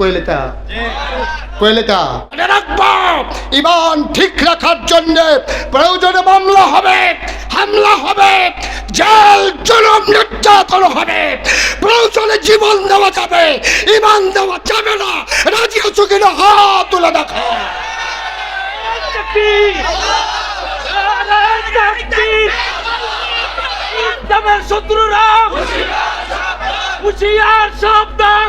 কইলেটা মনে রাখব ইমান ঠিক রাখার জন্য প্রয়োজনে মামলা হবে, হামলা হবে, জেল, জুলুম, নির্যাতন হবে। প্রয়োজনে জীবন দেওয়া যাবে, ইমান দেওয়া যাবে না। রাজি আছো কিনা? হাত তুলে দেখো। শত্রুরা হুশিয়ার সাবধান।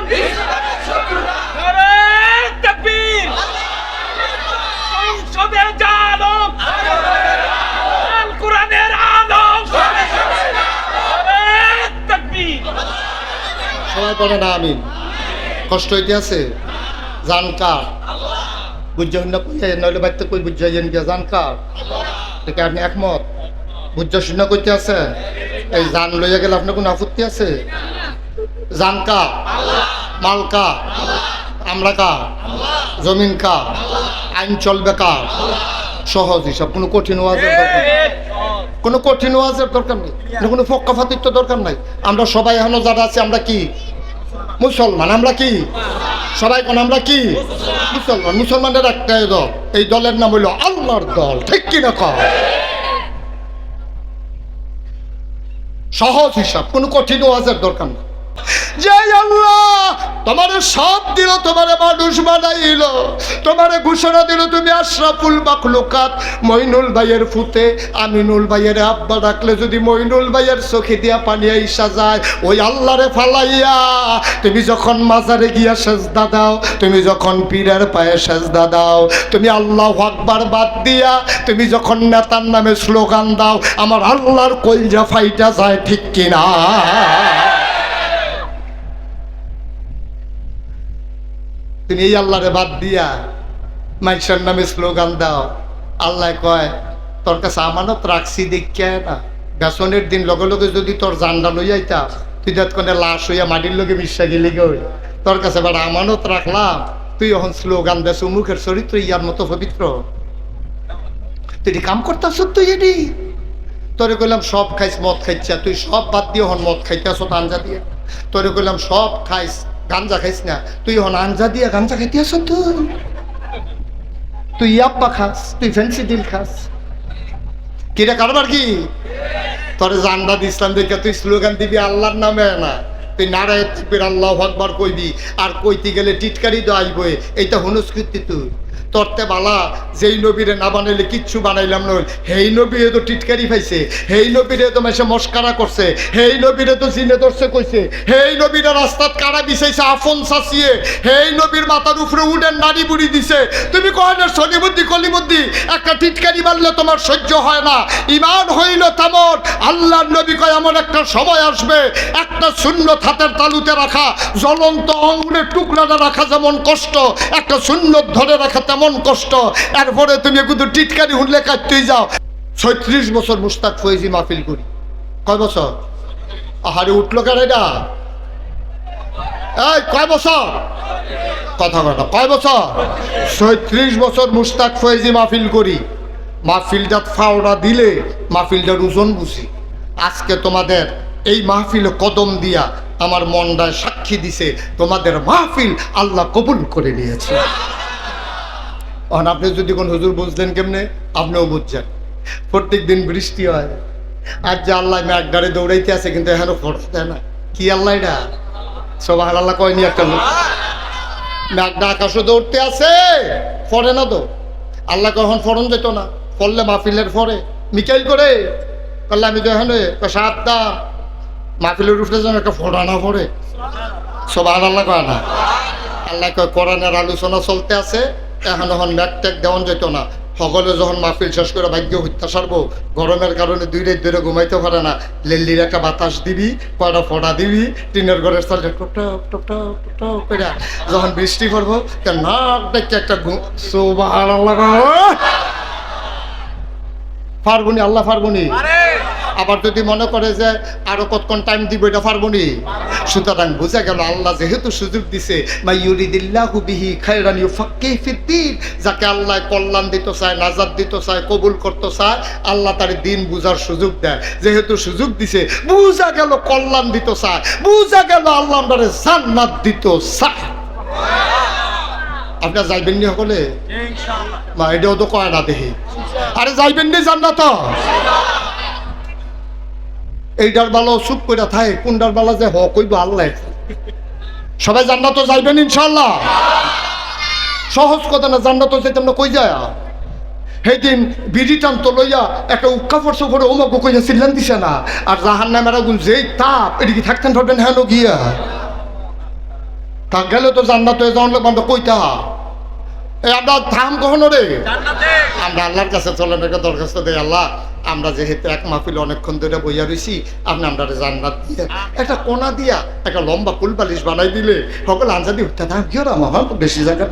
পড়ে না আমি কষ্ট হইতে আছে? জানকার বুঝছেন না কইতে নইলে কই বুঝাইয়েন গিয়া? জানকার থেকে আপনি একমত? বুঝছ শূন্য করতে আছে? এই জান লইয়া গেলে আপনার কোনো আপত্তি আছে? জানকা মালকা আমরা কা জমিন কা আইন চলবে কা সহজ হিসাব, কোনো কঠিন ওয়াজের কোনো কঠিন ওয়াজের দরকার নেই। কোনো পক্ষপাতিত্ব দরকার নাই। আমরা সবাই এখনও যারা আছি, আমরা কি? মুসলমান আমরা কি? সবাই কোন আমরা কি? মুসলমান। মুসলমানদের একটাই দল। এই দলের নাম হইল আল্লাহর দল ঠিক কি না কর সহজ হিসাব কোনো কঠিন ওয়াজের দরকার আল্লাহ তোমার সব দিল, তোমার মানুষ বানাইল। তোমার ঘোষণা দিল, তুমি আশরাফুল মাখলুকাত। মইনুল ভাইয়ের ফুতে, আমিনুল ভাইয়ের আব্বা ডাকলে যদি মইনুল ভাইয়ের চোখে দিয়া পানি আইসা যায়, ওই আল্লাহরে ফালাইয়া। তুমি যখন মাজারে গিয়া সেজদা দাও, তুমি যখন পীরের পায়ে সেজদা দাও, তুমি আল্লাহ আকবার বাদ দিয়া, তুমি যখন নেতার নামে স্লোগান দাও, আমার আল্লাহর কলজা ফাইটা যায় ঠিক কিনা? তুমি এই আল্লাহরে বাদ দিয়া মাইশার নামে স্লোগান দাও। আল্লাহ কয়, তোর কাছে আমানত রাখছি দেখিয়া না। বেসনের দিন লগে লগে যদি তোর জান্ডা লই আইতা তুই কোনে লাশ হইয়া মাটির লগে মিশা গেলি গই। তোর কাছে বেড়া আমানত রাখলাম। তুই এখন স্লোগান দেশ মুখের চরিত্র ইয়ার মতো পবিত্র। তুই কাম করতেছ তুই এটি? তোরে কইলাম, সব খাইস মদ খাইছা। তুই সব বাদ দিয়ে হন মদ খাইতেছ আঞ্জা দিয়ে। তোরে কইলাম, সব খাইস গাঞ্জা খাইস না। তুই হন আঞ্জা দিয়ে গাঞ্জা খাইতে আস তো। তুই ইয়াপ্পা খাস, তুই ফ্যান্সি ডিল খাস। কিরে, কারবার কি? তোর জান্ডা দিসলাম দেখে তুই স্লোগান দিবি আল্লাহর নামে না। তুই নারায়ণ আল্লাহ আকবার কইবি, আর কইতে গেলে টিটকারি তো আসবই এইটা হনুস্কৃতি তুই। তরতে বালা, যেই নবীরে না বানাইলে কিচ্ছু বানাইলাম নই হেই নবীরে তো টিটকারি পাইছে, হেই নবীরে তো মেসে মস্কারা করছে, হেই নবীরে তো জিনে ধরছে কইছে, হেই নবীরে রাস্তাত কারা বিছাইছে আফন সাসিয়ে হেই নবীর মাথার উপরে উডেন নাড়ি বুড়ি দিছে। তুমি কহেনের শনিবুদ্ধি কলিবুদ্ধি একটা টিটকারি মারলে তোমার সহ্য হয় না। ইমান হইল তেমন, আল্লাহর নবী কয়, এমন একটা সময় আসবে, একটা শূন্য হাতের তালুতে রাখা, জ্বলন্ত অঙ্গুলের টুকরাটা রাখা যেমন কষ্ট, একটা শূন্য ধরে রাখা তেমন কষ্ট। এরপরে তুমি কিন্তু টিটকারি হুনলে কাটতেই যাও। ছয়ত্রিশ বছর মুস্তাক ফয়েজি মাহফিল করি। কয় বছর? আহারে উঠল কেন এটা? এই, কয় বছর? কথা কথা কয় বছর? ছয়ত্রিশ বছর মুস্তাক ফয়েজি মাহফিল করি। মাহফিলটাত ফাওড়া দিলে মাহফিলটার ওজন বুঝি। আজকে তোমাদের এই মাহফিল কদম দিয়া আমার মনটায় সাক্ষী দিছে, তোমাদের মাহফিল আল্লাহ কবুল করে নিয়েছে। এখন আপনি যদি কোন হুজুর বুঝলেন কেমনে? আপনিও বুঝছেন। প্রত্যেক দিন বৃষ্টি হয়। আর যে আল্লাহ ম্যাকডারে দৌড়াইতে আছে, কিন্তু এখানে ফটো দেয় না। কি আল্লাহ এটা? সব আল্লাহ কয়নি একটা লোক। ম্যাকডা আকাশে দৌড়তে আছে, ফরে না তো? আল্লাহ কখন ফরন যেত না। ফললে মাহফিলের ফরে। মিকাইল করে। করলে আমি তো এখানে সাতটা মাহফিলের উঠে যেন একটা ফোড়া না পড়ে। সব আল্লাহ কয় না। আল্লাহ কয়, কোরআনের আলোচনা চলতে আছে। এখন এখন ম্যাক ট্যাক দেওয়ান যেত না। সকলে যখন মাহফিল শেষ করে ভাগ্য হত্যা সারবো, গরমের কারণে দুই রাত ধরে ঘুমাইতে পারে না। লেল্লির একটা বাতাস দিবি, কয়টা ফোটা দিবি, টিনের ঘরের সাল টপ টপ টপ টপ টপ করে। যখন বৃষ্টি তা নাক দেখতে একটা সোবাহ আল্লাহ আল্লাহ পারবনি আবার যদি মনে করে যে আরও কতক্ষণ টাইম দিব এটা পারবনি সুতরাং বোঝা গেল আল্লাহ যেহেতু সুযোগ দিছে মা ইউরিদিল্লাহু বিহি খায়রান ইউফাক্কিহ ফিদ্দিন যাকে আল্লাহ কল্যাণ দিতে চায় নাজাত দিতে চায় কবুল করতে চায় আল্লাহ তার দিন বুঝার সুযোগ দেয়। যেহেতু সুযোগ দিছে বুঝা গেল কল্যাণ দিতে চায় বুঝা গেল আল্লাহ আমারে জান্নাত দিতে চায়। আপনার যাইবেন নি সকলে? মা এটাও তো কয় না দেখি। আরে যাইবেন নি জান্নাত? এইটার বালো চুপ করে থাকে কোনটার বালা যে হ কইব আল্লাহ। সবাই জান্নাত যাইবেন ইনশাল্লাহ সহজ কথা না জান্নাত যেতাম না কই যায়? সেইদিন বিড়ি টান তো লইয়া একটা উক্কা পড়ছে উপরে ওমাকে কইয়া চিল্লান দিছে না। আর জাহান নামের আগুন যেই তাপ এদিকে থাকতেন ধরবেন হ্যাঁ গিয়া? তা গেলে তো জান্নাত হয়ে যাওয়ার লোক আমরা কইতা। এই আমরা থাম কখনো রে? আমরা আল্লাহর কাছে চলেন দরখাস্ত দেই আল্লাহ। আমরা যেহেতু এক মাহফিল অনেকক্ষণ ধরে বইয়া রয়েছি আপনি আমরা জান্নাত দিয়ে, একটা কোনা দিয়া একটা লম্বা ফুল বালিশ বানাই দিলে সকল আঞ্জাদি উঠতে থাকি। বেশি জায়গা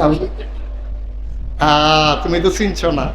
আহ, তুমি তো চিনছো না।